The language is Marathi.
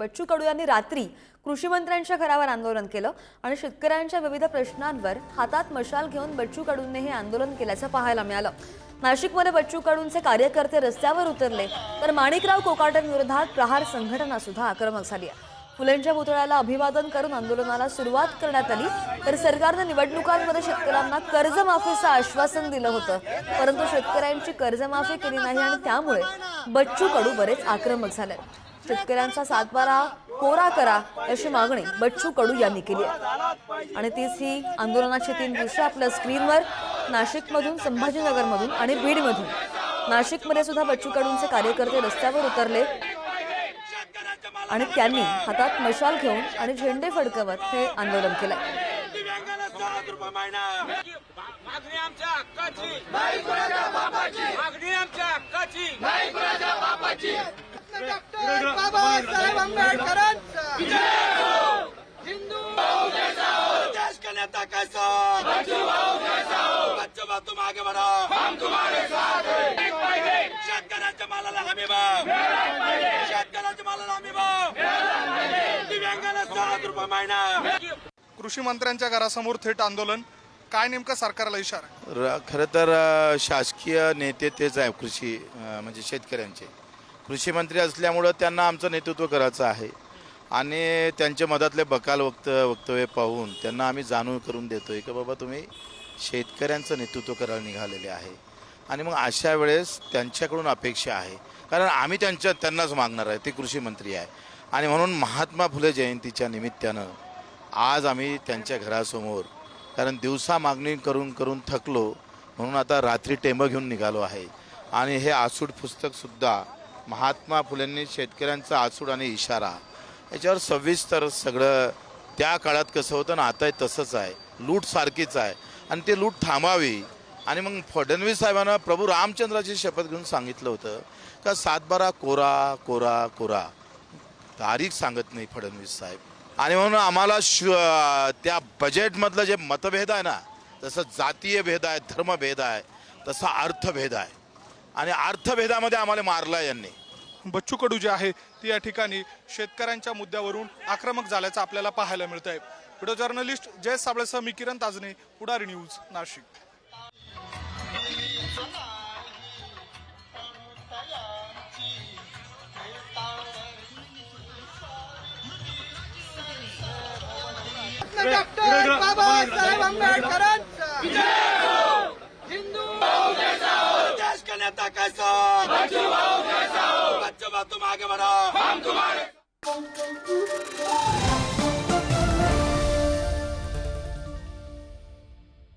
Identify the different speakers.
Speaker 1: बच्चू कडू यांनी रात्री कृषी मंत्र्यांच्या घरावर आंदोलन केलं आणि शेतकऱ्यांच्या विविध प्रश्नांवर हातात मशाल घेऊन बच्चू कडूंनी हे आंदोलन केल्याचं पाहायला मिळालं. नाशिकमध्ये बच्चू कडूंचे कार्यकर्ते रस्त्यावर उतरले तर माणिकराव कोकाटेंविरोधात प्रहार संघटना सुद्धा आक्रमक झाली आहे. फुलेंच्या पुतळ्याला अभिवादन करून आंदोलनाला सुरुवात करण्यात आली तर सरकारनं निवडणुकांमध्ये शेतकऱ्यांना कर्जमाफीचं आश्वासन दिलं होतं. परंतु शेतकऱ्यांची कर्जमाफी केली नाही आणि त्यामुळे बच्चू कडू बरेच आक्रमक झाले. शेतकऱ्यांचा सातबारा कोरा करा अशी मागणी बच्चू कडू यांनी केली आहे. आणि तीच ही आंदोलनाची तीन दृश्य आपल्या स्क्रीनवर नाशिकमधून संभाजीनगरमधून आणि बीडमधून. नाशिकमध्ये सुद्धा बच्चू कडूंचे कार्यकर्ते रस्त्यावर उतरले आणि त्यांनी हातात मशाल घेऊन आणि झेंडे फडकवत हे आंदोलन केलं
Speaker 2: मागणी आमच्या हक्काची मागणी आमच्या हक्काची
Speaker 3: डॉक्टर बाबासाहेब आंबेडकरांचा
Speaker 4: देश का नेता कैसा तुम आगे हम तुम्हारे साथ शेतकऱ्यांच्या मालाला हमी भाव शेतकऱ्यांच्या मालाला हमी भाव दिव्यांगाला सात रुपये महिना
Speaker 5: कृषी मंत्र्यांच्या घरासमोर थेट आंदोलन. काय नेमकं सरकारला इशारा?
Speaker 6: खर खरं तर शासकीय नेते तेच आहे कृषी म्हणजे शेतकऱ्यांचे. कृषी मंत्री असल्यामुळं त्यांना आमचं नेतृत्व करायचं आहे. आणि त्यांच्या मधातले बकाल वक्त वक्तव्य पाहून त्यांना आम्ही जाणून करून देतो आहे की बाबा तुम्ही शेतकऱ्यांचं नेतृत्व करायला निघालेले आहे. आणि मग अशा वेळेस त्यांच्याकडून अपेक्षा आहे. कारण आम्ही त्यांच्या त्यांनाच मागणार आहे ते कृषी मंत्री आहे. आणि म्हणून महात्मा फुले जयंतीच्या निमित्तानं आज आम्ही त्यांच्या घरासमोर कारण दिवसा मागणी करून करून थकलो म्हणून आता रात्री टेंब घेऊन निघालो आहे. आणि हे आसूड पुस्तकसुद्धा महात्मा फुलेंनी शेतकऱ्यांचा आसूड आणि इशारा. याच्यावर सविस्तर सगळं त्या काळात कसं होतं ना आता तसंच आहे. लूट सारखीच आहे. आणि ते लूट थांबावी. आणि मग फडणवीस साहेबांना प्रभू रामचंद्राची शपथ घेऊन सांगितलं होतं का सातबारा कोरा कोरा कोरा. तारीख सांगत नाही फडणवीस साहेब. आणि म्हणून आम्हाला श त्या बजेटमधलं जे मतभेद आहे ना जसं जातीय भेद आहे धर्मभेद आहे तसा अर्थभेद आहे. आणि अर्थभेदामध्ये आम्हाला मारला यांनी.
Speaker 5: बच्चू कडू जे आहे ती या ठिकाणी शेतकऱ्यांच्या मुद्द्यावरून आक्रमक झाल्याचं आपल्याला पाहायला मिळत आहे व्हिडिओ जर्नलिस्ट जय साबळेसह मी किरण ताजने पुढारी न्यूज नाशिक.
Speaker 3: डॉक्टर बाबासाहेब आंबेडकरांचा.
Speaker 4: कहता कैसा? बच्चों हो? बच्चों तुम आगे बढ़ो। हम तुम्हारे